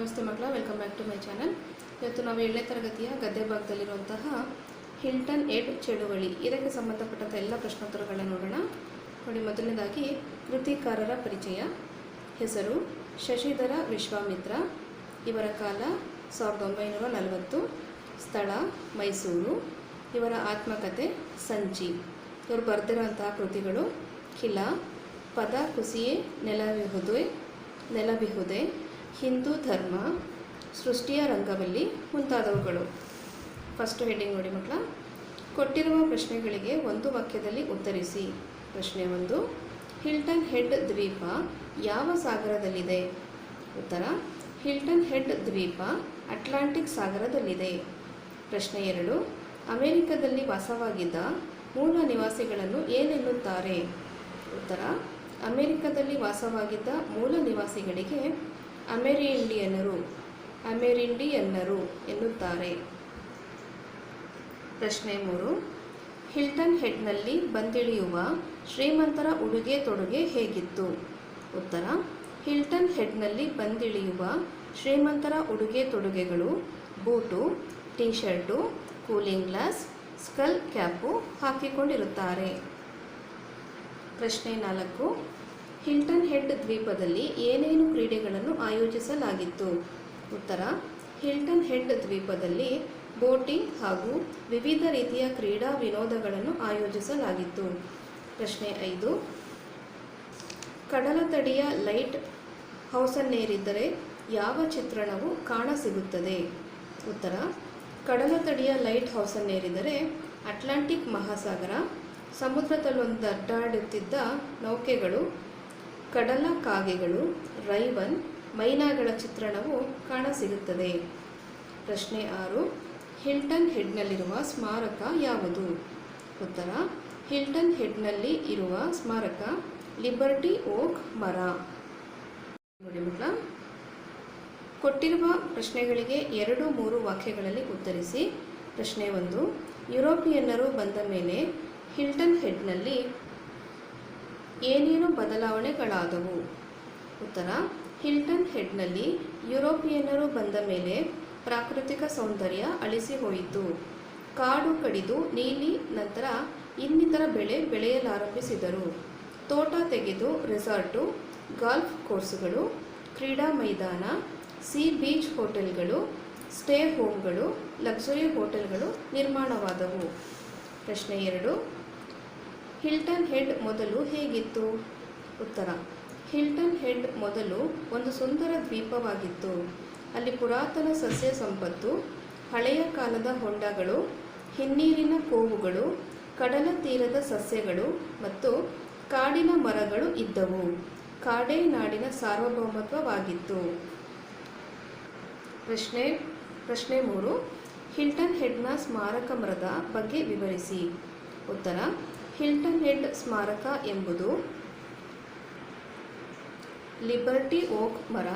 ನಮಸ್ತೆ ಮಕ್ಕಳ welcome back to my channel ಇವತ್ತು ನಾವು ಏಳನೇ ತರಗತಿಯ ಗದ್ದೆ ಭಾಗದಲ್ಲಿರುವಂತಹ ಹಿಲ್ಟನ್ ಎಡ್ ಚಳುವಳಿ. ಇದಕ್ಕೆ ಸಂಬಂಧಪಟ್ಟಂಥ ಎಲ್ಲ ಪ್ರಶ್ನೋತ್ತರಗಳನ್ನು ನೋಡೋಣ. ನೋಡಿ, ಮೊದಲನೇದಾಗಿ ಕೃತಿಕಾರರ ಪರಿಚಯ. ಹೆಸರು ಶಶಿಧರ ವಿಶ್ವಾಮಿತ್ರ. ಇವರ ಕಾಲ ಸಾವಿರದ ಒಂಬೈನೂರ ನಲವತ್ತು. ಸ್ಥಳ ಮೈಸೂರು. ಇವರ ಆತ್ಮಕಥೆ ಸಂಚಿ. ಇವರು ಬರೆದಿರುವಂತಹ ಕೃತಿಗಳು ಖಿಲ ಪದ, ಕುಸಿಯೇ ನೆಲವಿಹುದೇ ನೆಲಬಿಹುದೆ ಹಿಂದೂ ಧರ್ಮ ಸೃಷ್ಟಿಯ ರಂಗವಲ್ಲಿ ಮುಂತಾದವುಗಳು. ಫಸ್ಟ್ ಹೆಡ್ಡಿಂಗ್ ನೋಡಿ ಮಕ್ಕಳ. ಕೊಟ್ಟಿರುವ ಪ್ರಶ್ನೆಗಳಿಗೆ ಒಂದು ವಾಕ್ಯದಲ್ಲಿ ಉತ್ತರಿಸಿ. ಪ್ರಶ್ನೆ ಒಂದು ಹಿಲ್ಟನ್ ಹೆಡ್ ದ್ವೀಪ ಯಾವ ಸಾಗರದಲ್ಲಿದೆ? ಉತ್ತರ ಹಿಲ್ಟನ್ ಹೆಡ್ ದ್ವೀಪ ಅಟ್ಲಾಂಟಿಕ್ ಸಾಗರದಲ್ಲಿದೆ. ಪ್ರಶ್ನೆ ಎರಡು, ಅಮೆರಿಕದಲ್ಲಿ ವಾಸವಾಗಿದ್ದ ಮೂಲ ನಿವಾಸಿಗಳನ್ನು ಏನೆನ್ನುತ್ತಾರೆ? ಉತ್ತರ, ಅಮೆರಿಕದಲ್ಲಿ ವಾಸವಾಗಿದ್ದ ಮೂಲ ನಿವಾಸಿಗಳಿಗೆ ಅಮೆರಿಂಡಿಯನ್ನರು ಅಮೆರಿಂಡಿಯನ್ನರು ಎನ್ನುತ್ತಾರೆ. ಪ್ರಶ್ನೆ ಮೂರು. ಹಿಲ್ಟನ್ ಹೆಡ್ನಲ್ಲಿ ಬಂದಿಳಿಯುವ ಶ್ರೀಮಂತರ ಉಡುಗೆ ತೊಡುಗೆ ಹೇಗಿತ್ತು? ಉತ್ತರ. ಹಿಲ್ಟನ್ ಹೆಡ್ನಲ್ಲಿ ಬಂದಿಳಿಯುವ ಶ್ರೀಮಂತರ ಉಡುಗೆ ತೊಡುಗೆಗಳು boot T shirt cooling glass, skull cap ಹಾಕಿಕೊಂಡಿರುತ್ತಾರೆ. ಪ್ರಶ್ನೆ ನಾಲ್ಕು. ಹಿಲ್ಟನ್ ಹೆಡ್ ದ್ವೀಪದಲ್ಲಿ ಏನೇನು ಕ್ರೀಡೆಗಳನ್ನು ಆಯೋಜಿಸಲಾಗಿತ್ತು? ಉತ್ತರ, ಹಿಲ್ಟನ್ ಹೆಡ್ ದ್ವೀಪದಲ್ಲಿ ಬೋಟಿಂಗ್ ಹಾಗೂ ವಿವಿಧ ರೀತಿಯ ಕ್ರೀಡಾ ವಿನೋದಗಳನ್ನು ಆಯೋಜಿಸಲಾಗಿತ್ತು. ಪ್ರಶ್ನೆ ಐದು, ಕಡಲತಡಿಯ ಲೈಟ್ ಹೌಸನ್ನೇರಿದ್ದರೆ ಯಾವ ಚಿತ್ರಣವು ಕಾಣಸಿಗುತ್ತದೆ? ಉತ್ತರ, ಕಡಲತಡಿಯ ಲೈಟ್ ಹೌಸನ್ನೇರಿದರೆ ಅಟ್ಲಾಂಟಿಕ್ ಮಹಾಸಾಗರ ಸಮುದ್ರದಲ್ಲೊಂದು ಅಡ್ಡಾಡುತ್ತಿದ್ದ ನೌಕೆಗಳು ಕಡಲ ಕಾಗೆಗಳು ರೈವನ್, ಮೈನಾಗಳ ಚಿತ್ರಣವು ಕಾಣಸಿಗುತ್ತದೆ. ಪ್ರಶ್ನೆ ಆರು, ಹಿಲ್ಟನ್ ಹೆಡ್ನಲ್ಲಿರುವ ಸ್ಮಾರಕ ಯಾವುದು? ಉತ್ತರ, ಹಿಲ್ಟನ್ ಹೆಡ್ನಲ್ಲಿ ಇರುವ ಸ್ಮಾರಕ ಲಿಬರ್ಟಿ ಓಕ್ ಮರ. ನೋಡಿ ಮಕ್ಕಳ, ಕೊಟ್ಟಿರುವ ಪ್ರಶ್ನೆಗಳಿಗೆ ಎರಡು ಮೂರು ವಾಕ್ಯಗಳಲ್ಲಿ ಉತ್ತರಿಸಿ. ಪ್ರಶ್ನೆ ಒಂದು, ಯುರೋಪಿಯನ್ನರು ಬಂದ ಮೇಲೆ ಹಿಲ್ಟನ್ ಹೆಡ್ನಲ್ಲಿ ಏನೇನು ಬದಲಾವಣೆಗಳಾದವು? ಉತ್ತರ, ಹಿಲ್ಟನ್ ಹೆಡ್ನಲ್ಲಿ ಯುರೋಪಿಯನ್ನರು ಬಂದ ಮೇಲೆ ಪ್ರಾಕೃತಿಕ ಸೌಂದರ್ಯ ಅಳಿಸಿ ಹೋಯಿತು ಕಾಡು ಕಡಿದು ನೀಲಿ ನಂತರ ಇನ್ನಿತರ ಬೆಳೆ ಬೆಳೆಯಲಾರಂಭಿಸಿದರು. ತೋಟ ತೆಗೆದು ರೆಸಾರ್ಟು, ಗಾಲ್ಫ್ ಕೋರ್ಸುಗಳು, ಕ್ರೀಡಾ ಮೈದಾನ, ಸಿ ಬೀಚ್ ಹೋಟೆಲ್ಗಳು, ಸ್ಟೇ ಹೋಮ್ಗಳು, ಲಕ್ಸುರಿ ಹೋಟೆಲ್ಗಳು ನಿರ್ಮಾಣವಾದವು. ಪ್ರಶ್ನೆ ಎರಡು ಹಿಲ್ಟನ್ ಹೆಡ್ ಮೊದಲು ಹೇಗಿತ್ತು? ಉತ್ತರ. ಹಿಲ್ಟನ್ ಹೆಡ್ ಮೊದಲು ಒಂದು ಸುಂದರ ದ್ವೀಪವಾಗಿತ್ತು. ಅಲ್ಲಿ ಪುರಾತನ ಸಸ್ಯ ಸಂಪತ್ತು, ಹಳೆಯ ಕಾಲದ ಹೊಂಡಗಳು, ಹಿನ್ನೀರಿನ ಕೋವುಗಳು, ಕಡಲ ತೀರದ ಸಸ್ಯಗಳು ಮತ್ತು ಕಾಡಿನ ಮರಗಳು ಇದ್ದವು. ಕಾಡೇ ನಾಡಿನ ಸಾರ್ವಭೌಮತ್ವವಾಗಿತ್ತು. ಪ್ರಶ್ನೆ ಪ್ರಶ್ನೆ ಮೂರು. ಹಿಲ್ಟನ್ ಹೆಡ್ನ ಸ್ಮಾರಕ ಮರದ ಬಗ್ಗೆ ವಿವರಿಸಿ. ಉತ್ತರ. ಹಿಲ್ಟನ್ ಹೆಡ್ ಸ್ಮಾರಕ ಎಂಬುದು ಲಿಬರ್ಟಿ ಓಕ್ ಮರ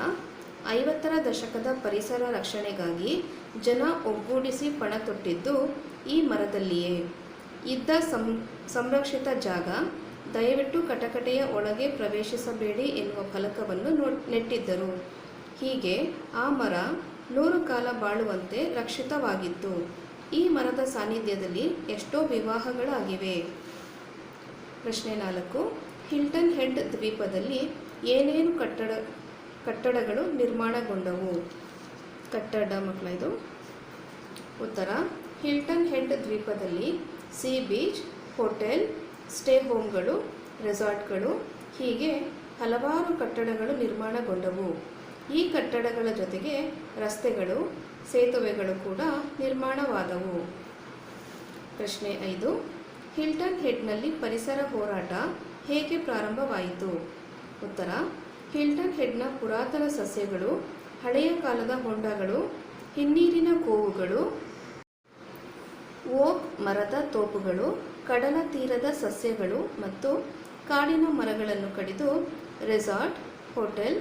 ಐವತ್ತರ ದಶಕದ ಪರಿಸರ ರಕ್ಷಣೆಗಾಗಿ ಜನ ಒಗ್ಗೂಡಿಸಿ ಪಣ ತೊಟ್ಟಿದ್ದು ಈ ಮರದಲ್ಲಿಯೇ. ಇದ್ದ ಸಂರಕ್ಷಿತ ಜಾಗ ದಯವಿಟ್ಟು ಕಟಕಟೆಯ ಒಳಗೆ ಪ್ರವೇಶಿಸಬೇಡಿ ಎನ್ನುವ ಫಲಕವನ್ನು ನೆಟ್ಟಿದ್ದರು. ಹೀಗೆ ಆ ಮರ ನೂರು ಕಾಲ ಬಾಳುವಂತೆ ರಕ್ಷಿತವಾಗಿತ್ತು. ಈ ಮರದ ಸಾನ್ನಿಧ್ಯದಲ್ಲಿ ಎಷ್ಟೋ ವಿವಾಹಗಳಾಗಿವೆ. ಪ್ರಶ್ನೆ ನಾಲ್ಕು. ಹಿಲ್ಟನ್ ಹೆಡ್ ದ್ವೀಪದಲ್ಲಿ ಏನೇನು ಕಟ್ಟಡ, ಕಟ್ಟಡಗಳು ನಿರ್ಮಾಣಗೊಂಡವು? ಕಟ್ಟಡ ಮಕ್ಕಳ ಇದು. ಉತ್ತರ. ಹಿಲ್ಟನ್ ಹೆಡ್ ದ್ವೀಪದಲ್ಲಿ ಸಿ ಬೀಚ್ ಹೋಟೆಲ್ ಸ್ಟೇ ಹೋಮ್ಗಳು ರೆಸಾರ್ಟ್ಗಳು ಹೀಗೆ ಹಲವಾರು ಕಟ್ಟಡಗಳು ನಿರ್ಮಾಣಗೊಂಡವು. ಈ ಕಟ್ಟಡಗಳ ಜೊತೆಗೆ ರಸ್ತೆಗಳು, ಸೇತುವೆಗಳು ಕೂಡ ನಿರ್ಮಾಣವಾದವು. ಪ್ರಶ್ನೆ ಐದು. ಹಿಲ್ಟನ್ ಹೆಡ್ನಲ್ಲಿ ಪರಿಸರ ಹೋರಾಟ ಹೇಗೆ ಪ್ರಾರಂಭವಾಯಿತು? ಉತ್ತರ ಹಿಲ್ಟನ್ ಹೆಡ್ನ ಪುರಾತನ ಸಸ್ಯಗಳು, ಹಳೆಯ ಕಾಲದ ಹೊಂಡಗಳು, ಹಿನ್ನೀರಿನ ಕೋವುಗಳು ಓಕ್ ಮರದ ತೋಪುಗಳು, ಕಡಲ ತೀರದ ಸಸ್ಯಗಳು ಮತ್ತು ಕಾಡಿನ ಮರಗಳನ್ನು ಕಡಿದು ರೆಸಾರ್ಟ್, ಹೋಟೆಲ್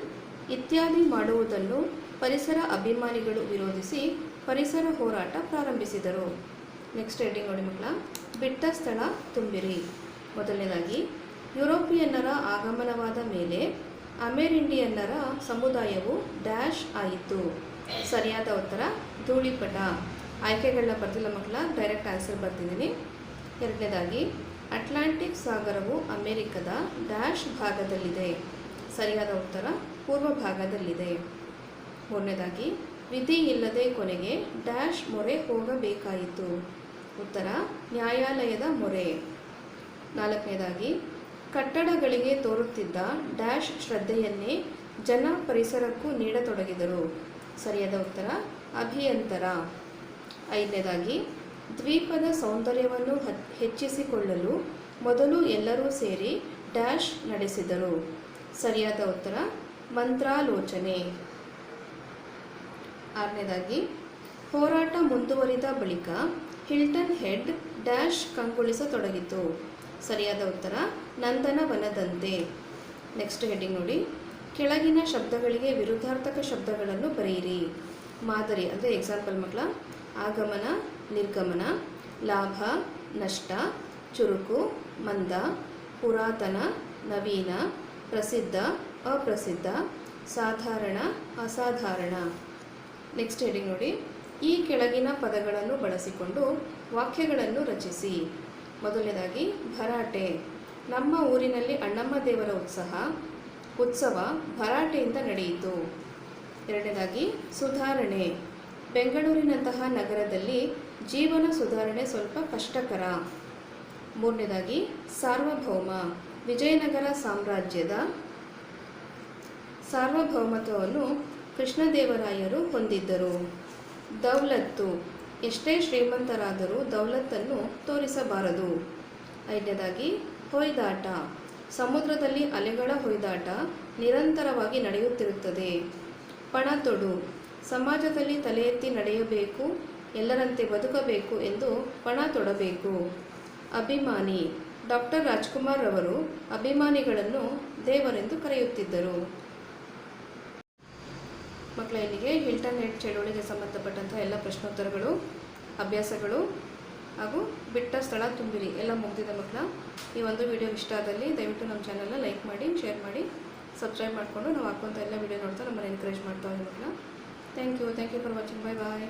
ಇತ್ಯಾದಿ ಮಾಡುವುದನ್ನು ಪರಿಸರ ಅಭಿಮಾನಿಗಳು ವಿರೋಧಿಸಿ ಪರಿಸರ ಹೋರಾಟ ಪ್ರಾರಂಭಿಸಿದರು. ನೆಕ್ಸ್ಟ್ ಹೆಡ್ಡಿಂಗ್ ನೋಡಿ ಮಕ್ಕಳ. ಬಿಟ್ಟ ಸ್ಥಳ ತುಂಬಿರಿ. ಮೊದಲನೇದಾಗಿ, ಯುರೋಪಿಯನ್ನರ ಆಗಮನವಾದ ಮೇಲೆ ಅಮೆರಿಂಡಿಯನ್ನರ ಸಮುದಾಯವು ಡ್ಯಾಶ್ ಆಯಿತು. ಸರಿಯಾದ ಉತ್ತರ, ಧೂಳಿಪಟ. ಆಯ್ಕೆಗಳನ್ನ ಬರ್ತಿಲ್ಲ ಮಕ್ಕಳ ಡೈರೆಕ್ಟ್ ಆನ್ಸರ್ ಬರ್ತಿದ್ದೀನಿ ಎರಡನೇದಾಗಿ, ಅಟ್ಲಾಂಟಿಕ್ ಸಾಗರವು ಅಮೆರಿಕದ ಡ್ಯಾಶ್ ಭಾಗದಲ್ಲಿದೆ. ಸರಿಯಾದ ಉತ್ತರ, ಪೂರ್ವ ಭಾಗದಲ್ಲಿದೆ. ಮೂರನೇದಾಗಿ, ವಿಧಿ ಇಲ್ಲದೆ ಕೊನೆಗೆ ಡ್ಯಾಶ್ ಮೊರೆ ಹೋಗಬೇಕಾಯಿತು. ಉತ್ತರ, ನ್ಯಾಯಾಲಯದ ಮೊರೆ. ನಾಲ್ಕನೇದಾಗಿ, ಕಟ್ಟಡಗಳಿಗೆ ತೋರುತ್ತಿದ್ದ ಡ್ಯಾಶ್ ಶ್ರದ್ಧೆಯನ್ನೇ ಜನ ಪರಿಸರಕ್ಕೂ ನೀಡತೊಡಗಿದರು. ಸರಿಯಾದ ಉತ್ತರ, ಅಭಿಯಂತರ. ಐದನೇದಾಗಿ, ದ್ವೀಪದ ಸೌಂದರ್ಯವನ್ನು ಹೆಚ್ಚಿಸಿಕೊಳ್ಳಲು ಮೊದಲು ಎಲ್ಲರೂ ಸೇರಿ ಡ್ಯಾಶ್ ನಡೆಸಿದರು. ಸರಿಯಾದ ಉತ್ತರ, ಮಂತ್ರಾಲೋಚನೆ. ಆರನೇದಾಗಿ, ಹೋರಾಟ ಮುಂದುವರಿದ ಬಳಿಕ ಹಿಲ್ಟನ್ ಹೆಡ್ ಡ್ಯಾಶ್ ಕಂಗೊಳಿಸತೊಡಗಿತು. ಸರಿಯಾದ ಉತ್ತರ, ನಂದನವನದಂತೆ. ನೆಕ್ಸ್ಟ್ ಹೆಡ್ಡಿಂಗ್ ನೋಡಿ. ಕೆಳಗಿನ ಶಬ್ದಗಳಿಗೆ ವಿರುದ್ಧಾರ್ಥಕ ಶಬ್ದಗಳನ್ನು ಬರೆಯಿರಿ. ಮಾದರಿ, ಅಂದರೆ ಎಕ್ಸಾಂಪಲ್ ಮಕ್ಕಳ. ಆಗಮನ, ನಿರ್ಗಮನ, ಲಾಭ, ನಷ್ಟ, ಚುರುಕು, ಮಂದ, ಪುರಾತನ, ನವೀನ, ಪ್ರಸಿದ್ಧ, ಅಪ್ರಸಿದ್ಧ, ಸಾಧಾರಣ, ಅಸಾಧಾರಣ. ನೆಕ್ಸ್ಟ್ ಹೆಡಿಂಗ್ ನೋಡಿ. ಈ ಕೆಳಗಿನ ಪದಗಳನ್ನು ಬಳಸಿಕೊಂಡು ವಾಕ್ಯಗಳನ್ನು ರಚಿಸಿ. ಮೊದಲನೇದಾಗಿ, ಭರಾಟೆ. ನಮ್ಮ ಊರಿನಲ್ಲಿ ಅಣ್ಣಮ್ಮ ದೇವರ ಉತ್ಸಾಹ ಉತ್ಸವ ಭರಾಟೆಯಿಂದ ನಡೆಯಿತು. ಎರಡನೇದಾಗಿ, ಸುಧಾರಣೆ. ಬೆಂಗಳೂರಿನಂತಹ ನಗರದಲ್ಲಿ ಜೀವನ ಸುಧಾರಣೆ ಸ್ವಲ್ಪ ಕಷ್ಟಕರ. ಮೂರನೇದಾಗಿ, ಸಾರ್ವಭೌಮ. ವಿಜಯನಗರ ಸಾಮ್ರಾಜ್ಯದ ಸಾರ್ವಭೌಮತ್ವವನ್ನು ಕೃಷ್ಣದೇವರಾಯರು ಹೊಂದಿದ್ದರು. ದೌಲತ್ತು. ಎಷ್ಟೇ ಶ್ರೀಮಂತರಾದರೂ ದೌಲತ್ತನ್ನು ತೋರಿಸಬಾರದು. ಐದನೇದಾಗಿ, ಹೊಯ್ದಾಟ. ಸಮುದ್ರದಲ್ಲಿ ಅಲೆಗಳ ಹೊಯ್ದಾಟ ನಿರಂತರವಾಗಿ ನಡೆಯುತ್ತಿರುತ್ತದೆ. ಪಣತೊಡು ಸಮಾಜದಲ್ಲಿ ತಲೆ ಎತ್ತಿ ನಡೆಯಬೇಕು, ಎಲ್ಲರಂತೆ ಬದುಕಬೇಕು ಎಂದು ಪಣ ತೊಡಬೇಕು. ಅಭಿಮಾನಿ. ಡಾಕ್ಟರ್ ರಾಜ್ಕುಮಾರ್ ಅವರು ಅಭಿಮಾನಿಗಳನ್ನು ದೇವರೆಂದು ಕರೆಯುತ್ತಿದ್ದರು. ಮಕ್ಕಳ ಇಲ್ಲಿಗೆ ಹಿಲ್ಟನ್ ಹೆಡ್ ಚಳುವಳಿಗೆ ಸಂಬಂಧಪಟ್ಟಂತಹ ಎಲ್ಲ ಪ್ರಶ್ನೋತ್ತರಗಳು, ಅಭ್ಯಾಸಗಳು ಹಾಗೂ ಬಿಟ್ಟ ಸ್ಥಳ ತುಂಬಿರಿ, ಎಲ್ಲ ಮುಗಿದಿದೆ ಮಕ್ಕಳ ಈ ಒಂದು ವಿಡಿಯೋ ಇಷ್ಟ ಆದಲ್ಲಿ ದಯವಿಟ್ಟು ನಮ್ಮ ಚಾನಲ್ನ ಲೈಕ್ ಮಾಡಿ ಶೇರ್ ಮಾಡಿ ಸಬ್ಸ್ಕ್ರೈಬ್ ಮಾಡಿಕೊಂಡು ನಾವು ಹಾಕುವಂಥ ಎಲ್ಲ ವಿಡಿಯೋ ನೋಡ್ತಾ ನಮ್ಮನ್ನು ಎನ್ಕರೇಜ್ ಮಾಡ್ತಾ ಇದ್ದೀವಿ ಮಕ್ಕಳ. Thank you thank you for watching bye bye